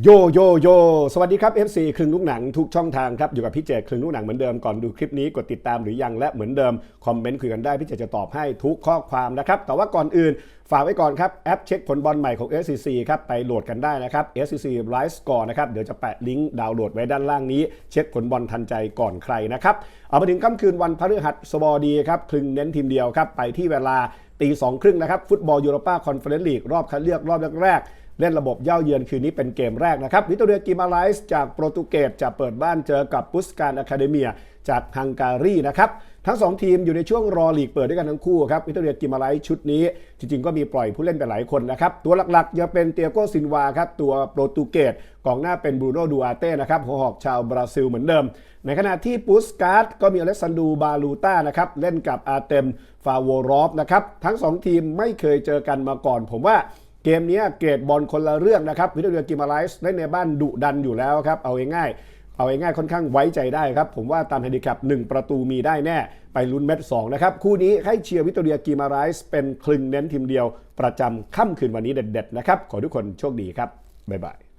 โยโยโยสวัสดีครับ FC ครึ่งลูกหนังทุกช่องทางครับ อยู่กับพี่เจครึ่งลูกหนังเหมือนเดิมก่อนดูคลิปนี้กดติดตามหรือยังและเหมือนเดิม คอมเมนต์คุยกันได้พี่เจจะตอบให้ทุกข้อความนะครับ แต่ว่าก่อนอื่น ฝากไว้ก่อนครับ แอปเช็คผลบอลใหม่ของ SCC ครับ ไปโหลดกันได้นะครับ SCC Live Score นะครับ เดี๋ยวจะแปะลิงก์ดาวน์โหลดไว้ด้านล่างนี้ เช็คผลบอลทันใจก่อนใครนะครับเอามาถึงค่ำคืนวันพฤหัสบดีครับคลึงเน้นทีมเดียวครับไปที่เวลาตีสองครึ่งนะครับฟุตบอลยูโรปาคอนเฟอเรนซ์ลีกรอบคัดเลือกรอบแรกๆ เล่นระบบเย่าเยือนคืนนี้เป็นเกมแรกนะครับวิตเตเรียกิมาไลส์จากโปรตุเกสจะเปิดบ้านเจอกับปุสการอะคาเดเมียจากฮังการีนะครับทั้ง 2 ทีมอยู่ในช่วงรอลีกเปิดด้วยกันทั้งคู่ครับวิตเตเรียกิมาไลส์ชุดนี้จริงๆ ก็มีปล่อยผู้เล่นไปหลายคนนะครับตัวหลักๆยังเป็นเตียโกซินวาครับตัวโปรตุเกสกองหน้าเป็นบรูโนดูอาเต้นะครับหัวหอกชาวบราซิลเหมือนเดิม ในขณะที่ปุสการ์ดก็มีอเล็กซานดูบาลูต้านะครับเล่นกับอาเต็มฟาโวรอฟนะครับทั้งสองทีมไม่เคยเจอกันมาก่อน ผมว่า เกมนี้เกรดบอลคนละเรื่องนะครับวิทยากิมาไลส์เล่นในบ้านดุดันอยู่แล้วครับ เอาง่ายๆเอาง่ายๆค่อนข้างไว้ใจได้ครับ ผมว่าตามแฮนดิแคป1ประตูมีได้แน่ไปลุ้นเม็ด2นะครับ คู่นี้ให้เชียร์วิตเรียกิมาไลส์เป็นคลึงเน้นทีมเดียว ประจำค่ำคืนวันนี้เด็ดๆนะครับ ขอทุกคนโชคดีครับบ๊ายบาย